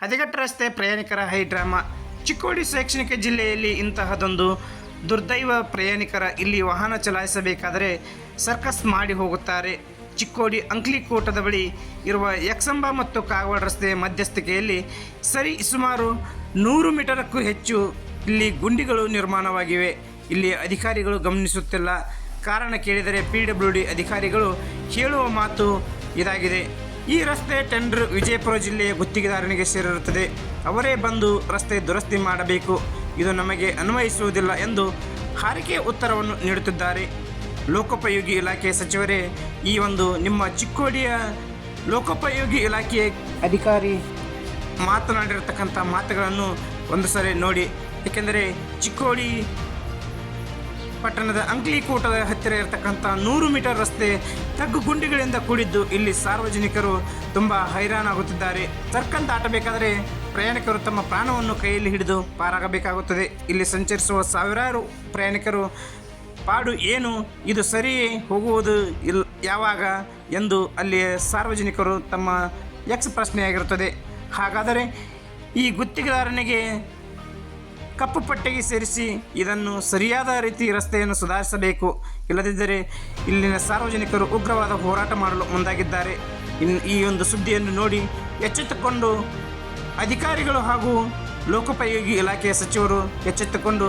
ಹದಗೆಟ್ಟ ರಸ್ತೆ ಪ್ರಯಾಣಿಕರ high drama. Chikkodi ಶೈಕ್ಷಣಿಕ ಜಿಲ್ಲೆಯಲ್ಲಿ ಇಂತಹದೊಂದು ದುರ್ದೈವ ಪ್ರಯಾಣಿಕರ ಇಲ್ಲಿ ವಾಹನ ಚಲಾಯಿಸಬೇಕಾದರೆ ಸರ್ಕಸ್ ಮಾಡಿ ಹೋಗುತ್ತಾರೆ. ಚಿಕ್ಕೋಡಿ ಅಂಕ್ಲಿ ಅಂಕ್ಲಿಕೋಟದ ಬಳಿ ಇರುವ ಯಕ್ಷಂಬ ಮತ್ತು ಕಾಗವಾಡ ರಸ್ತೆಯ ಮಧ್ಯಸ್ಥಿಕೆಯಲ್ಲಿ ಸರಿ ಸುಮಾರು ನೂರು ಮೀಟರಕ್ಕೂ ಹೆಚ್ಚು ಇಲ್ಲಿ ಗುಂಡಿಗಳು ನಿರ್ಮಾಣವಾಗಿವೆ. ಇಲ್ಲಿ ಅಧಿಕಾರಿಗಳು ಗಮನಿಸುತ್ತಿಲ್ಲ. ಕಾರಣ ಕೇಳಿದರೆ ಪಿ ಡಬ್ಲ್ಯೂ ಡಿ ಅಧಿಕಾರಿಗಳು ಹೇಳುವ ಮಾತು ಇದಾಗಿದೆ. ಈ ರಸ್ತೆ ಟೆಂಡರ್ ವಿಜಯಪುರ ಜಿಲ್ಲೆಯ ಗುತ್ತಿಗೆದಾರನಿಗೆ ಸೇರಿರುತ್ತದೆ. ಅವರೇ ಬಂದು ರಸ್ತೆ ದುರಸ್ತಿ ಮಾಡಬೇಕು. ಇದು ನಮಗೆ ಅನ್ವಯಿಸುವುದಿಲ್ಲ ಎಂದು ಹಾರಿಕೆ ಉತ್ತರವನ್ನು ನೀಡುತ್ತಿದ್ದಾರೆ. ಲೋಕೋಪಯೋಗಿ ಇಲಾಖೆ ಸಚಿವರೇ, ಈ ಒಂದು ನಿಮ್ಮ ಚಿಕ್ಕೋಡಿಯ ಲೋಕೋಪಯೋಗಿ ಇಲಾಖೆಯ ಅಧಿಕಾರಿ ಮಾತನಾಡಿರತಕ್ಕಂಥ ಮಾತುಗಳನ್ನು ಒಂದು ಸಾರಿ ನೋಡಿ. ಏಕೆಂದರೆ ಚಿಕ್ಕೋಡಿ ಪಟ್ಟಣದ ಅಂಕ್ಲಿಕೂಟದ ಹತ್ತಿರ ಇರತಕ್ಕಂಥ ನೂರು ಮೀಟರ್ ರಸ್ತೆ ತಗ್ಗು ಗುಂಡಿಗಳಿಂದ ಕೂಡಿದ್ದು ಇಲ್ಲಿ ಸಾರ್ವಜನಿಕರು ತುಂಬ ಹೈರಾಣಾಗುತ್ತಿದ್ದಾರೆ. ಸರ್ಕಲ್ ದಾಟಬೇಕಾದರೆ ಪ್ರಯಾಣಿಕರು ತಮ್ಮ ಪ್ರಾಣವನ್ನು ಕೈಯಲ್ಲಿ ಹಿಡಿದು ಪಾರಾಗಬೇಕಾಗುತ್ತದೆ. ಇಲ್ಲಿ ಸಂಚರಿಸುವ ಸಾವಿರಾರು ಪ್ರಯಾಣಿಕರು, ಪಾಡು ಏನು? ಇದು ಸರಿ ಹೋಗುವುದು ಇಲ್, ಯಾವಾಗ? ಎಂದು ಅಲ್ಲಿಯ ಸಾರ್ವಜನಿಕರು ತಮ್ಮ ಯಕ್ಷ ಪ್ರಶ್ನೆಯಾಗಿರುತ್ತದೆ. ಹಾಗಾದರೆ ಈ ಗುತ್ತಿಗೆದಾರನಿಗೆ ಕಪ್ಪು ಪಟ್ಟಿಗೆ ಸೇರಿಸಿ ಇದನ್ನು ಸರಿಯಾದ ರೀತಿ ರಸ್ತೆಯನ್ನು ಸುಧಾರಿಸಬೇಕು. ಇಲ್ಲದಿದ್ದರೆ ಇಲ್ಲಿನ ಸಾರ್ವಜನಿಕರು ಉಗ್ರವಾದ ಹೋರಾಟ ಮಾಡಲು ಮುಂದಾಗಿದ್ದಾರೆ. ಈ ಒಂದು ಸುದ್ದಿಯನ್ನು ನೋಡಿ ಎಚ್ಚೆತ್ತುಕೊಂಡು ಅಧಿಕಾರಿಗಳು ಹಾಗೂ ಲೋಕೋಪಯೋಗಿ ಇಲಾಖೆಯ ಸಚಿವರು ಎಚ್ಚೆತ್ತುಕೊಂಡು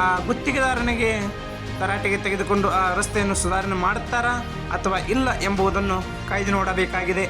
ಆ ಗುತ್ತಿಗೆದಾರನಿಗೆ ತರಾಟೆಗೆ ತೆಗೆದುಕೊಂಡು ಆ ರಸ್ತೆಯನ್ನು ಸುಧಾರಣೆ ಮಾಡುತ್ತಾರಾ ಅಥವಾ ಇಲ್ಲ ಎಂಬುದನ್ನು ಕಾಯ್ದು ನೋಡಬೇಕಾಗಿದೆ.